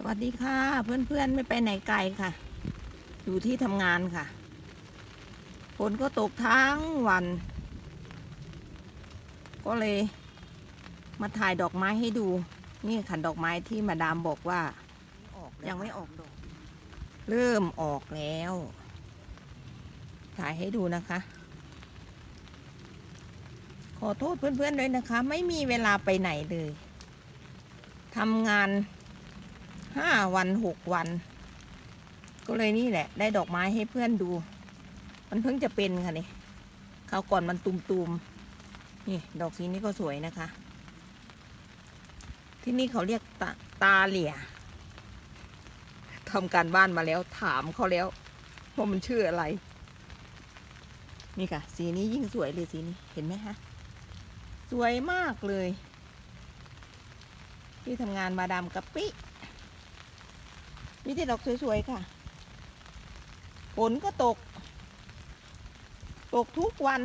สวัสดีค่ะ เพื่อนๆ ไม่ไปไหนไกลค่ะ อยู่ที่ทำงานค่ะฝนก็ตกทั้งวัน ก็เลย มาถ่ายดอกไม้ให้ดู นี่ค่ะดอกไม้ที่มาดามบอกว่ายังไม่ออกดอก เริ่มออกแล้ว ถ่ายให้ดูนะคะ ขอโทษเพื่อนๆด้วยนะคะ ไม่มีเวลาไปไหนเลยทำงาน ห้าวันหกวัน ก็เลยนี่แหละ ได้ดอกไม้ให้เพื่อนดู มันเพิ่งจะเป็นค่ะนี่คราวก่อนมันตุมๆ นี่ดอกสีนี้ก็สวยนะคะ ที่นี่เขาเรียกตาตาเหลี่ยทำการบ้านมาแล้วถามเขาแล้วว่ามันชื่ออะไร นี่ค่ะ สีนี้ยิ่งสวยเลยสีนี้เห็นไหมคะสวยมากเลย ที่ทำงานมาดามกะปิ มีแต่ดอกสวยๆค่ะ ฝนก็ตก ตกทุกวัน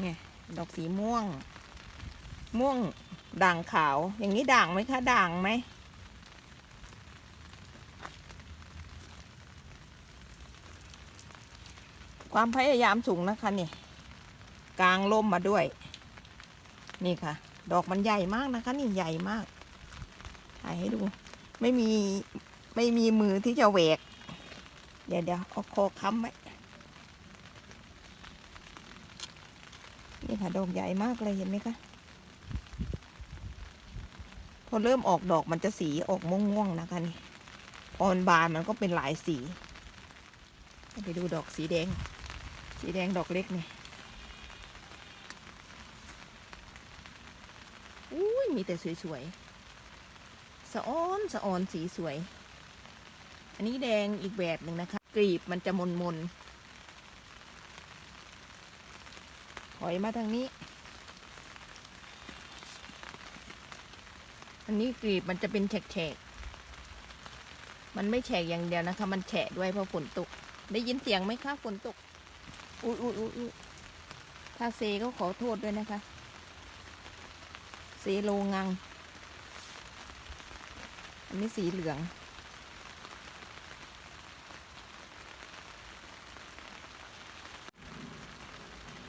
เนี่ยดอกสีม่วง ม่วงด่างขาว อย่างนี้ด่างไหมคะ ด่างไหม ความพยายามสูงนะคะนี่กลางล่มมาด้วย นี่ค่ะ ดอกมันใหญ่มากนะคะ นี่ใหญ่มาก ถ่ายให้ดู ไม่มีไม่มีมือที่จะแหวก เดี๋ยวเดี๋ยวเอาคอค้ำไว้นี่ค่ะดอกใหญ่มากเลยเห็นไหมคะ พอเริ่มออกดอกมันจะสีออกม่วงๆนะคะนี่ พอมันบานมันก็เป็นหลายสี ไปดูดอกสีแดง สีแดงดอกเล็กนี่อุ้ยมีแต่สวยๆ สะอ้อนสะออนสีสวย อันนี้แดงอีกแบบหนึ่งนะคะกลีบมันจะมนมนถอยมาทางนี้ อันนี้กลีบมันจะเป็นแฉกๆ มันไม่แฉกอย่างเดียวนะคะ มันแฉะด้วยเพราะฝนตก ได้ยินเสียงไหมคะฝนตก อุ้ยอุ้ยอุ้ยอุ๊ยถ้าเซก็ขอโทษด้วยนะคะ เซโลงัง อันนี้สีเหลือง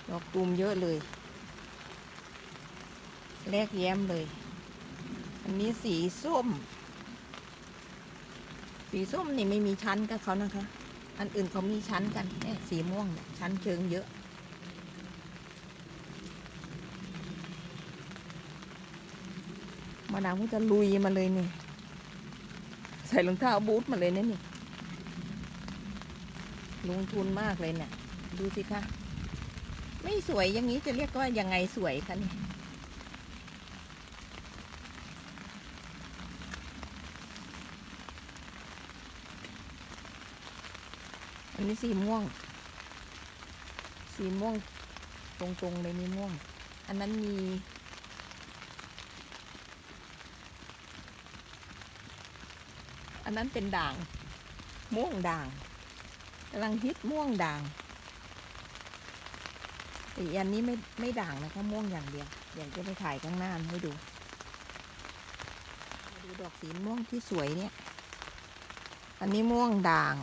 ดอกตูมเยอะเลย แลกแย้มเลย อันนี้สีส้ม สีส้มนี่ไม่มีชั้นกับเขานะคะ อันอื่นเขามีชั้นกันเนี่ยสีม่วงเนี่ยชั้นเชิงเยอะมาดามก็จะลุยมาเลยเนี่ย ใส่รองเท้าบูทมาเลยนะนี่ ลงทุนมากเลยเนี่ย ดูสิคะ ไม่สวยอย่างนี้จะเรียกว่ายังไงสวยคะนี่อันนี้สีม่วง สีม่วง ตรงๆเลยมีม่วง อันนั้นมี นนั้นเป็นด่าง ม่วงด่างกำลังฮิตม่วงด่างแต่อีกอันนี้ไม่ไม่ด่างนะคะม่วงอย่างเดียวเดี๋ยวจะไปถ่ายข้างหน้าให้ดูมาดูดอกสีม่วงที่สวยเนี่ย อันนี้ม่วงด่าง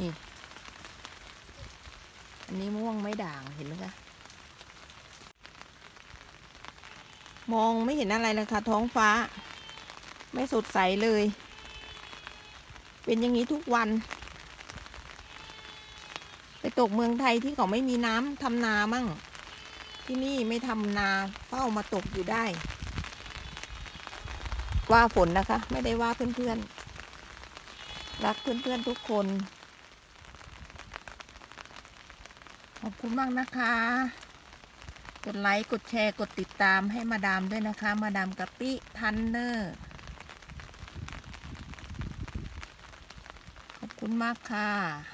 นี่ อันนี้ม่วงไม่ด่างเห็นไหมคะ มองไม่เห็นอะไรเลยค่ะ ท้องฟ้า ไม่สดใสเลย เป็นอย่างนี้ทุกวัน ไปตกเมืองไทยที่เขาไม่มีน้ำทำนามั่ง ที่นี่ไม่ทำนาเฝ้ามาตกอยู่ได้ ว่าฝนนะคะ ไม่ได้ว่าเพื่อนๆ รักเพื่อนๆทุกคน ขอบคุณมากนะคะ กดไลค์ กดแชร์ กดติดตามให้มาดามด้วยนะคะ มาดามกะปิทันเนอร์ ขอบคุณมากค่ะ